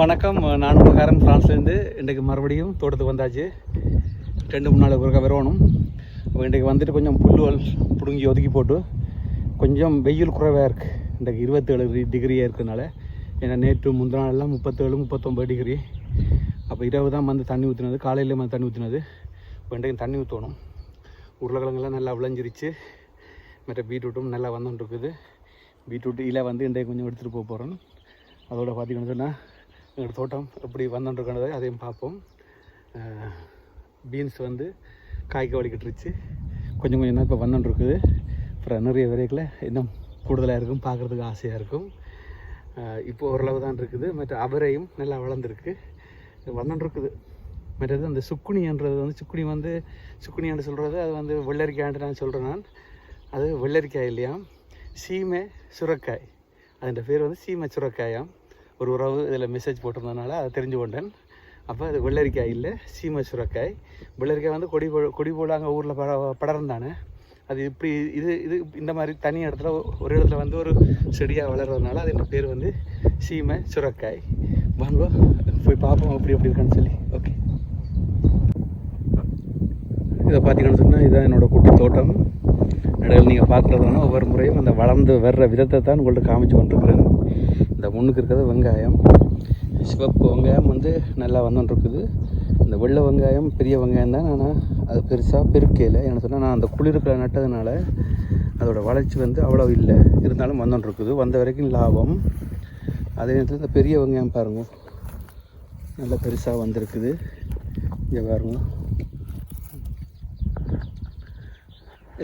வணக்கம். நான் உலகாரன் ஃப்ரான்ஸ்லேருந்து இன்றைக்கு மறுபடியும் தோட்டத்துக்கு வந்தாச்சு. ரெண்டு மூணு நாள் ஒருக்கா வரணும் அப்போ இன்றைக்கு வந்துட்டு கொஞ்சம் புல்லுவல் பிடுங்கி ஒதுக்கி போட்டு கொஞ்சம் வெயில் குறைவாக இருக்குது இன்றைக்கு இருபத்தேழு டிகிரியாக இருக்கிறதுனால ஏன்னா நேற்று முந்தின நாளெல்லாம் முப்பத்தேழு முப்பத்தொம்பது டிகிரி. அப்போ இரவு தான் வந்து தண்ணி ஊற்றினது காலையில் வந்து தண்ணி ஊற்றினது இப்போ இன்றைக்கு தண்ணி ஊற்றணும் உருளைக்கிழங்கெல்லாம் நல்லா விளைஞ்சிருச்சு. மற்ற பீட்ரூட்டும் நல்லா வந்துட்டுருக்குது பீட்ரூட் இலை வந்து இன்றைக்கு கொஞ்சம் எடுத்துகிட்டு போக போகிறோம் அதோட பார்த்தீங்கன்னு சொன்னால் எங்கள் தோட்டம் எப்படி வந்துட்டுருக்கனதை அதையும் பார்ப்போம். பீன்ஸ் வந்து காய்க்க வலிக்கிட்டுருச்சு. கொஞ்சம் கொஞ்சம் தான் இப்போ வந்துட்டுருக்குது அப்புறம் நிறைய விரைகளை இன்னும் கூடுதலாக இருக்கும் பார்க்குறதுக்கு ஆசையாக இருக்கும். இப்போ ஓரளவு தான் இருக்குது. மற்ற அவரையும் நல்லா வளர்ந்துருக்கு. வந்துட்டுருக்குது மற்றது அந்த சுக்குனின்றது வந்து சுக்குனி வந்து சுக்குனியான்னு சொல்கிறது அது வந்து வெள்ளரிக்காய்ன்ட்டு நான் சொல்கிறேன் நான். அது வெள்ளரிக்காய் இல்லையா சீமை சுரக்காய். அதோட பேர் வந்து சீமை சுரக்காயாம். ஒரு உறவு இதில் மெசேஜ் போட்டிருந்ததுனால அதை தெரிஞ்சு கொண்டேன். அப்போ அது வெள்ளரிக்காய் இல்லை சீமை சுரக்காய். வெள்ளரிக்காய் வந்து கொடி கொடி போல அங்கே ஊரில் பட படர்ந்தானே தானே. அது இப்படி இது இது இந்த மாதிரி தனி இடத்துல ஒரு இடத்துல வந்து ஒரு செடியாக வளர்றதுனால அதோட பேர் வந்து சீமை சுரக்காய். வாங்க போய் பார்ப்போம் அப்படி எப்படி இருக்கான்னு சொல்லி. ஓகே இதை பார்த்தீங்கன்னு சொன்னால் இதுதான் என்னோடய குட்டி தோட்டம். நடுவில் நீங்கள் பார்க்குறதுனா ஒவ்வொரு முறையும் அந்த வளர்ந்து வர்ற விதத்தை தான் உங்கள்கிட்ட காமிச்சு கொண்டிருக்கிறேன். இந்த முன்னுக்கு இருக்கிறது வெங்காயம். சிவப்பு வெங்காயம் வந்து நல்லா வந்துட்டுருக்குது இந்த வெள்ளை வெங்காயம் பெரிய வெங்காயம் தான். ஆனால் அது பெருசாக பெருக்கையில் என்ன சொன்னால் நான் அந்த குளிருக்களை நட்டதுனால அதோடய வளர்ச்சி வந்து அவ்வளோ இல்லை. இருந்தாலும் வந்துட்டுருக்குது வந்த வரைக்கும் லாபம். அதே நேரத்தில் இந்த பெரிய வெங்காயம் பாருங்க. நல்லா பெருசாக வந்திருக்குது. இங்கே பாருங்க.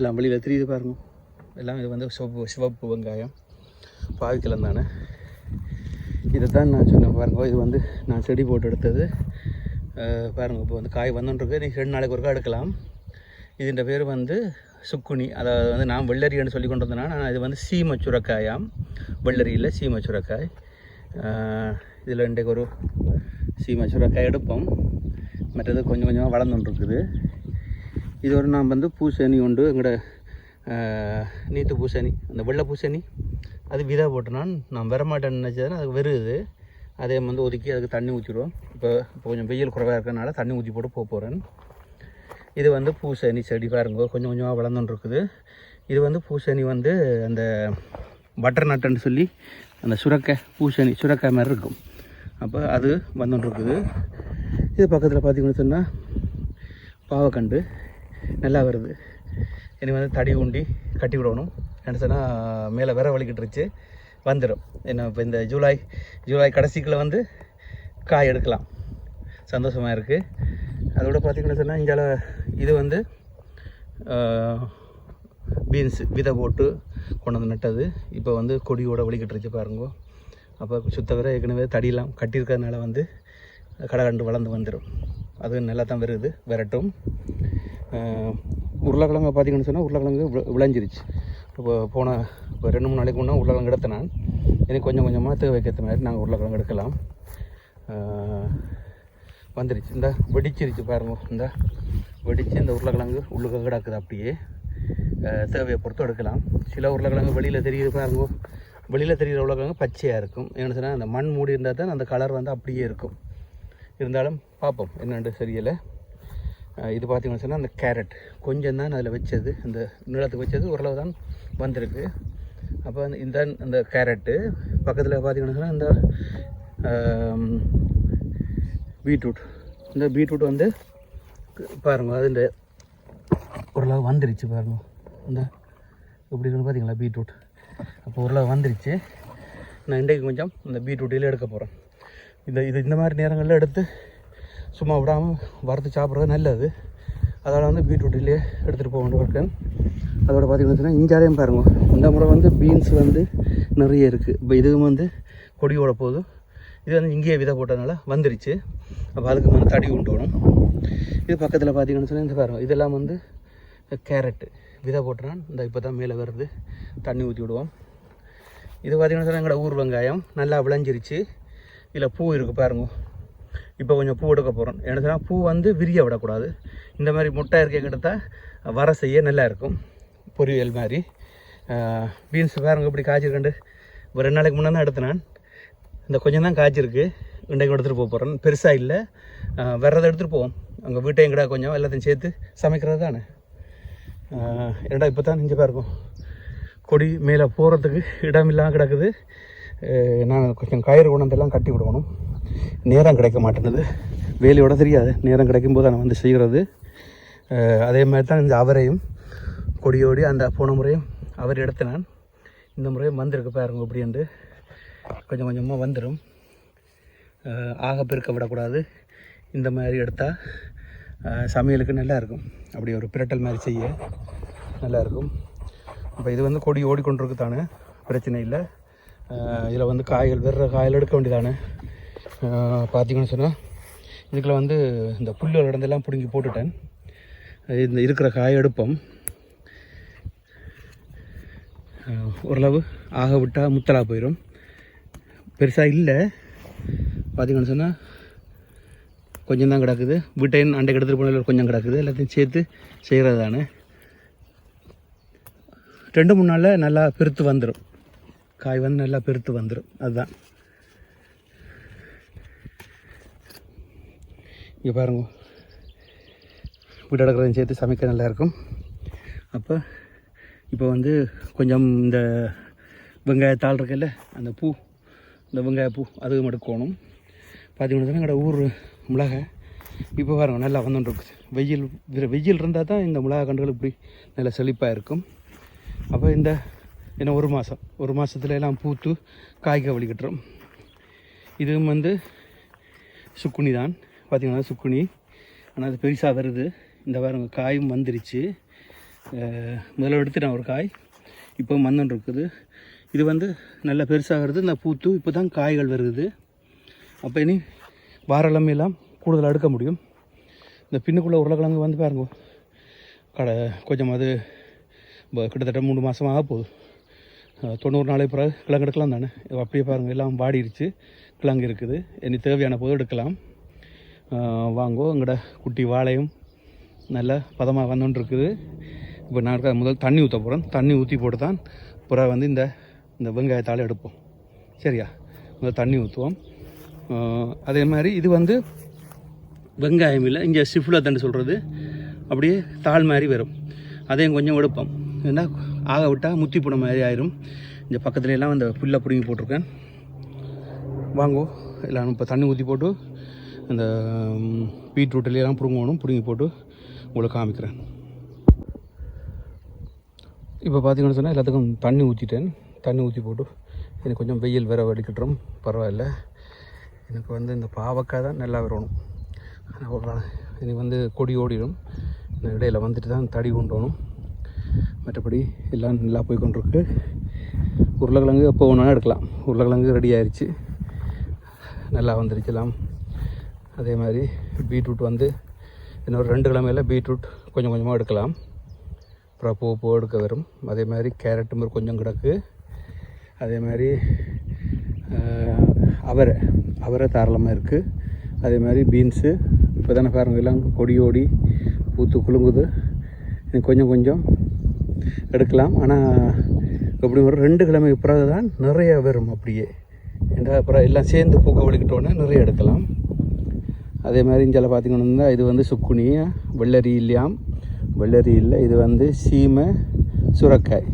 எல்லாம் வெளியில் தெரியுது பாருங்க. எல்லாம் இது வந்து சிவப்பு சிவப்பு வெங்காயம். பாவிக்கலாம் தானே. இதை தான் நான் சொன்னேன் பாருங்க. இது வந்து நான் செடி போட்டு எடுத்தது. பாருங்கள் பாருங்க இப்போ வந்து காய் வந்துட்டுருக்கு நீ ரெண்டு நாளைக்கு ஒருக்கா எடுக்கலாம். இதுன்ற பேர் வந்து சுக்குனி. அதாவது வந்து நான் வெள்ளரின்னு சொல்லி கொண்டு வந்தேன்னா நான் இது வந்து சீம சுரக்காயாம். வெள்ளரி இல்லை சீம சுரக்காய். இதில் இன்றைக்கு ஒரு சீம சுரக்காய் எடுப்போம். மற்றது கொஞ்சம் கொஞ்சமாக வளர்ந்துட்டுருக்குது இது ஒரு நான் வந்து பூசணி உண்டு. எங்களோட நீத்து பூசணி. அந்த வெள்ளை பூசணி. அது விதை போட்டு நான் வரமாட்டேன்னு நினச்சதுன்னா அது வருது. அதே வந்து ஒதுக்கி அதுக்கு தண்ணி ஊற்றிடுவோம் இப்போ இப்போ கொஞ்சம் வெயில் குறைவாக இருக்கிறதுனால தண்ணி ஊற்றி போட்டு போக போகிறேன் இது வந்து பூசணி செடி பாருங்க கொஞ்சம் கொஞ்சமாக வளர்ந்துட்டுருக்குது. இது வந்து பூசணி வந்து அந்த பட்டர் நட்டுன்னு சொல்லி அந்த சுரக்காய் பூசணி சுரக்காய் மாதிரி இருக்கும். அப்போ அது வந்துட்டுருக்குது இது பக்கத்தில் பார்த்திங்கன்னு சொன்னால் பாவக்கண்டு நல்லா வருது. இனி வந்து தடி உண்டி கட்டி விடணும். என்ன சொன்னால் மேலே விர வலிக்கிட்டுருச்சு. வந்துடும் என்ன இப்போ இந்த ஜூலை ஜூலை கடைசிக்குள்ள வந்து காய் எடுக்கலாம். சந்தோஷமாக இருக்குது அதோட பார்த்தீங்கன்னு சொன்னால் இங்கே இது வந்து பீன்ஸ் விதை போட்டு கொண்டு வந்து நட்டது. இப்போ வந்து கொடியோட வலிக்கிட்டுருச்சு பாருங்க. அப்போ சுத்தவரை ஏற்கனவே தடியெல்லாம் கட்டியிருக்கிறதுனால வந்து கடை கண்டு வளர்ந்து வந்துடும் அது நல்லா தான் வருது விரட்டும். ஆஹ் உருளைக்கிழங்கு பார்த்தீங்கன்னு சொன்னால் உருளைக்கிழங்கு விளைஞ்சிருச்சு. இப்போ போன இப்போ ரெண்டு மூணு நாளைக்கு முன்னே உருளைக்கிழங்கு எடுத்தேன் நான். எனக்கு கொஞ்சம் கொஞ்சமாக தேவைக்கேற்ற மாதிரி நாங்கள் உருளைக்கிழங்கு எடுக்கலாம். வந்துருச்சு. இந்த வெடிச்சிருச்சு பாருங்க. இந்த வெடிச்சு இந்த உருளைக்கிழங்கு உள்ளுக்கு கிடக்குது அப்படியே. தேவையை பொறுத்து எடுக்கலாம். சில உருளைக்கிழங்கு வெளியில் தெரியுது பாருங்க. வெளியில் தெரிகிற உருளைக்கிழங்கு பச்சையாக இருக்கும். ஏன்னு சொன்னால் அந்த மண் மூடி இருந்தால் தான் அந்த கலர் வந்து அப்படியே இருக்கும். இருந்தாலும் பார்ப்போம் என்னென்று சரியில்லை இது பார்த்திங்கன்னு சொன்னால் அந்த கேரட் கொஞ்சம் தான் அதில் வச்சது. இந்த நிலத்துக்கு வச்சது. ஓரளவு தான் வந்திருக்கு. அப்போ இந்த இந்த கேரட்டு பக்கத்தில் பார்த்தீங்கன்னு இந்த பீட்ரூட் இந்த பீட்ரூட் வந்து பாருங்கள் அது இந்த ஓரளவு வந்துருச்சு பாருங்க. இந்த எப்படி இருக்குன்னு பார்த்தீங்களா பீட்ரூட் அப்போ ஓரளவு வந்துருச்சு. நான் இன்றைக்கு கொஞ்சம் இந்த பீட்ரூட்டில் எடுக்க போகிறேன் இந்த இது இந்த மாதிரி நேரங்களில் எடுத்து சும்மா விடாமல் வறுத்து சாப்பிட்றது நல்லது. அதனால் வந்து பீட்ரூட்டிலே எடுத்துகிட்டு போக வேண்டியிருக்கேன் அதோட பார்த்தீங்கன்னா இஞ்சாலையும் பாருங்க. இந்த முறை வந்து பீன்ஸ் வந்து நிறைய இருக்குது இப்போ இதுவும் வந்து கொடியோட போதும். இது வந்து இங்கேயே விதை போட்டதுனால வந்துருச்சு. அப்போ அதுக்கு வந்து தடி உண்டணும். இது பக்கத்தில் பார்த்திங்கன்னு சொன்னால் இந்த பாருங்க இதெல்லாம் வந்து கேரட்டு. விதை போட்டுறான் இந்த இப்போ தான் மேலே வருது. தண்ணி ஊற்றி விடுவோம். இது பார்த்தீங்கன்னா சொன்னால் எங்களோட ஊர் வெங்காயம். நல்லா விளைஞ்சிருச்சு. இதில் பூ இருக்குது பாருங்க. இப்போ கொஞ்சம் பூ எடுக்க போகிறோம் என்ன சொன்னால் பூ வந்து விரிய விடக்கூடாது. இந்த மாதிரி முட்டை இருக்க எடுத்தால் வர செய்ய நல்லா இருக்கும். பொரியல் மாதிரி. பீன்ஸ் பாருங்க இப்படி காய்ச்சிருக்கண்டு ஒரு ரெண்டு நாளைக்கு முன்னே தான் எடுத்தேன் நான். இந்த கொஞ்சம் தான் காய்ச்சிருக்கு. இன்றைக்கு எடுத்துகிட்டு போக போகிறேன் பெருசாக இல்லை. வர்றதை எடுத்துகிட்டு போவோம். அங்கே வீட்டையும் கூட கொஞ்சம் எல்லாத்தையும் சேர்த்து சமைக்கிறது தானே. ஏடா இப்போ தான் இங்கே இருக்கும் கொடி மேலே போகிறதுக்கு இடம் இல்லாமல் கிடக்குது நான் கொஞ்சம் கயிறு உணர்ந்தெல்லாம் கட்டி விடணும். நேரம் கிடைக்க மாட்டேங்குது வேலையோட தெரியாது. நேரம் கிடைக்கும்போது நான் வந்து செய்கிறது. அதே மாதிரி தான் இந்த அவரையும் கொடியோடி அந்த போன முறையும் அவர் எடுத்தினான் இந்த முறையும் வந்திருக்கு பாருங்க அப்படின்ட்டு கொஞ்சம் கொஞ்சமாக வந்துடும் ஆக பெருக்க விடக்கூடாது. இந்த மாதிரி எடுத்தால் சமையலுக்கு நல்லாயிருக்கும் அப்படி ஒரு பிரட்டல் மாதிரி செய்ய நல்லா இருக்கும். அப்போ இது வந்து கொடி ஓடிக்கொண்டிருக்கு தானே? பிரச்சனை இல்லை. இதில் வந்து காய்கள் வெறுற காய்கள் எடுக்க வேண்டியதானே? பார்த்திங்கன்னு சொன்னால் இதுக்குள்ள வந்து இந்த புல்லுகள் இடந்தெல்லாம் பிடுங்கி போட்டுட்டேன். இந்த இருக்கிற காய் எடுப்போம். ஓரளவு ஆக விட்டால் முத்தலாக போயிடும் பெருசாக இல்லை. பார்த்தீங்கன்னு சொன்னால் கொஞ்சம் தான் கிடக்குது. வீட்டையும் அண்டைக்கு எடுத்துகிட்டு போனதில் கொஞ்சம் கிடக்குது. எல்லாத்தையும் சேர்த்து செய்கிறது தானே ரெண்டு மூணு நாளில் நல்லா பெருத்து வந்துடும் காய் வந்து நல்லா பெருத்து வந்துடும் அதுதான். இங்கே பாருங்க. வீட்டு அடக்கிறதையும் சேர்த்து சமைக்க நல்லா இருக்கும். அப்போ இப்போ வந்து கொஞ்சம் இந்த வெங்காயத்தாள் இருக்குல்ல அந்த பூ இந்த வெங்காய பூ அது கோணும். பார்த்தீங்கன்னா எங்களோட ஊர் மிளகாய் இப்போ பாருங்க நல்லா வந்துட்டுருக்குது வெயில் வெயில் இருந்தால் தான் இந்த மிளகா கண்டுகள் இப்படி நல்லா செழிப்பாக இருக்கும். அப்போ இந்த என்ன ஒரு மாதம் ஒரு மாதத்துல எல்லாம் பூத்து காய்க்க வலிக்கிட்டுரும் இதுவும் வந்து சுக்குனி தான் பார்த்தீங்கன்னா சுக்குனி? ஆனால் அது பெருசாக வருது. இந்த வாரம் காயும் வந்துருச்சு. முதல்ல எடுத்துட்டேன் ஒரு காய். இப்போ மந்தன் இருக்குது. இது வந்து நல்லா பெருசாகிறது. இந்த பூத்து இப்போ தான் காய்கள் வருது. அப்போ இனி வாரக்கிழமையெல்லாம் கூடுதல் எடுக்க முடியும். இந்த பின்னுக்குள்ளே உருளைக்கிழங்கு வந்து பாருங்க. கடை கொஞ்சம் அது இப்போ கிட்டத்தட்ட மூணு மாதம் ஆக போகுது. தொண்ணூறு நாளைக்கு பிறகு கிழங்கு எடுக்கலாம் தானே. அப்படியே பாருங்கள் எல்லாம் வாடிடுச்சு கிழங்கு இருக்குது. இனி தேவையான போது எடுக்கலாம். வாங்கோ எங்களோட குட்டி வாழையும் நல்ல பதமாக வந்துன்னு இருக்குது இப்போ நான் இருக்க முதல் தண்ணி ஊற்ற போகிறேன் தண்ணி ஊற்றி போட்டு தான் பிறகு வந்து இந்த இந்த வெங்காயத்தால் எடுப்போம். சரியா? முதல் தண்ணி ஊற்றுவோம் அதே மாதிரி இது வந்து வெங்காயம் இல்லை இங்கே தண்டு சொல்கிறது அப்படியே தாள் மாதிரி வரும். அதையும் கொஞ்சம் எடுப்போம். ஏன்னா ஆக விட்டால் முத்தி போன மாதிரி ஆயிரும். இந்த பக்கத்துலலாம் அந்த புல்லை பிடுங்கி போட்டிருக்கேன். வாங்கோ எல்லாம் இப்போ தண்ணி ஊற்றி போட்டு அந்த ம், பிடுங்கணும் பிடுங்கி போட்டு உங்களுக்கு காமிக்கிறேன். இப்போ பார்த்தீங்கன்னு சொன்னால் எல்லாத்துக்கும் தண்ணி ஊற்றிட்டேன். தண்ணி ஊற்றி போட்டு எனக்கு கொஞ்சம் வெயில் வேற வடிக்கட்டுறோம் பரவாயில்ல. எனக்கு வந்து இந்த பாவக்காய் தான் நல்லா வரணும் அவ்வளோதான் எனக்கு வந்து கொடி ஓடிடும். இந்த இடையில வந்துட்டு தான் தடி கொண்டோணும் மற்றபடி எல்லாம் நல்லா போய் கொண்டிருக்கு உருளைக்கிழங்கு எப்போ வேணாலும் எடுக்கலாம். உருளைக்கிழங்கு ரெடி ஆயிடுச்சு நல்லா வந்துருச்சலாம் அதே மாதிரி பீட்ரூட் வந்து இன்னொரு ரெண்டு கிழமையில் பீட்ரூட் கொஞ்சம் கொஞ்சமாக எடுக்கலாம். அப்புறம் பூ பூ எடுக்க வரும். அதே மாதிரி கேரட்டு மாதிரி கொஞ்சம் கிடக்கு. அதே மாதிரி அவரை அவரை தாராளமாக இருக்குது அதே மாதிரி பீன்ஸு இப்போ தானே பாருங்கள் எல்லாம் கொடி ஓடி பூத்து குலுங்குது. இன்னும் கொஞ்சம் கொஞ்சம் எடுக்கலாம். ஆனால் எப்படி ஒரு ரெண்டு கிழமைக்கு பிறகு தான் நிறைய வரும் அப்படியே. ஏன்டா அப்புறம் எல்லாம் சேர்ந்து பூக்க வலிக்கிட்டோன்னே நிறைய எடுக்கலாம். அதே மாதிரி இங்கே பார்த்தீங்கன்னா இது வந்து சுக்குனி வெள்ளரி இல்லையாம் வெள்ளரி இல்லை இது வந்து சீமை சுரக்காய்.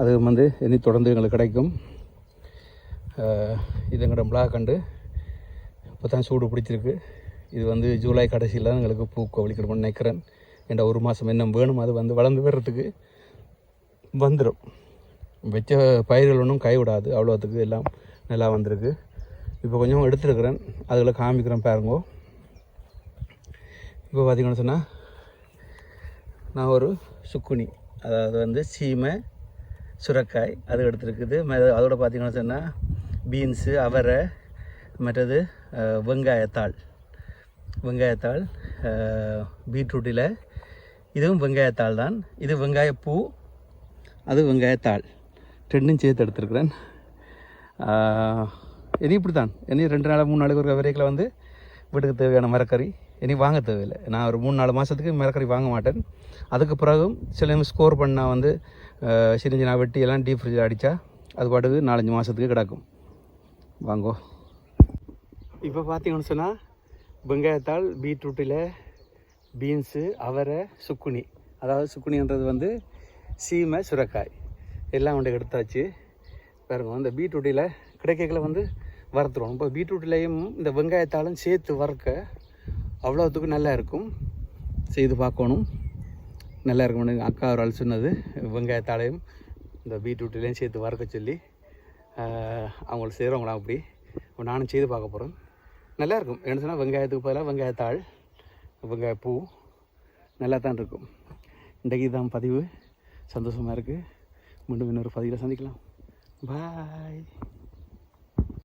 அது வந்து இனி தொடர்ந்து எங்களுக்கு கிடைக்கும். இது எங்களோட மிளகாக்கண்டு இப்போ தான் சூடு பிடிச்சிருக்கு. இது வந்து ஜூலை கடைசியில் தான் எங்களுக்கு பூ வலிக்கணும்னு நினைக்கிறேன். என்ற ஒரு மாதம் என்ன வேணும் அது வந்து வளர்ந்து வர்றதுக்கு வந்துடும் வச்ச பயிர்கள் ஒன்றும் கைவிடாது அவ்வளோத்துக்கு எல்லாம் நல்லா வந்திருக்கு. இப்போ கொஞ்சம் எடுத்துருக்குறேன். அதில் காமிக்கிறேன் பாருங்கோ. இப்போ பார்த்தீங்கன்னு சொன்னால் நான் ஒரு சுக்குனி அதாவது வந்து சீமை சுரக்காய் அது எடுத்துருக்குது. அதோட பார்த்தீங்கன்னு சொன்னால் பீன்ஸு அவரை மற்றது வெங்காயத்தாள். வெங்காயத்தாள் பீட்ரூட்டில் இதுவும் வெங்காயத்தாள் தான். இது வெங்காயப்பூ அது வெங்காயத்தாள். ரெண்டும் சேர்த்து எடுத்துருக்குறேன். ஆஹ், இனி இப்படி தான் இனி ரெண்டு நாள் மூணு நாளைக்கு ஒரு வரைக்கில் வந்து வீட்டுக்கு தேவையான மரக்கறி எனக்கு வாங்க தேவையில்லை. நான் ஒரு மூணு நாலு மாதத்துக்கு மரக்கறி வாங்க மாட்டேன். அதுக்கு பிறகும் சில ஸ்கோர் பண்ணால் வந்து சிரிஞ்சு சின்ன வெட்டி எல்லாம் டீப் ஃப்ரிட்ஜில் அடித்தா அது பாட்டுக்கு நாலஞ்சு மாதத்துக்கு கிடக்கும். வாங்கோ. இப்போ பார்த்தீங்கன்னு சொன்னால் வெங்காயத்தாள் பீட்ரூட்டில் பீன்ஸு அவரை சுக்குனி. அதாவது சுக்குனின்றது வந்து சீமை சுரக்காய். எல்லாம் கொண்டு எடுத்தாச்சு. பாருங்க இந்த பீட்ரூட்டில் கிடைக்கல வந்து வறுத்துருவோம். இப்போ பீட்ரூட்லேயும் இந்த வெங்காயத்தாளும் சேர்த்து வறுக்க அவ்வளோத்துக்கும் நல்லா இருக்கும். செய்து பார்க்கணும். நல்லா இருக்கும் அக்கா ஒரு ஆள் சொன்னது வெங்காயத்தாலையும் இந்த பீட்ரூட்லேயும் சேர்த்து வறுக்க சொல்லி அவங்கள செய்கிறவங்களா செய்கிறவங்களாம் அப்படி நானும் செய்து பார்க்க போகிறேன் நல்லா இருக்கும். என்ன சொன்னால் வெங்காயத்துக்கு பதிலாக வெங்காயத்தாள் வெங்காயப்பூ நல்லா தான் இருக்கும். இன்றைக்கு தான் பதிவு. சந்தோஷமாக இருக்குது மீண்டும் இன்னொரு பதிவில் சந்திக்கலாம். பாய்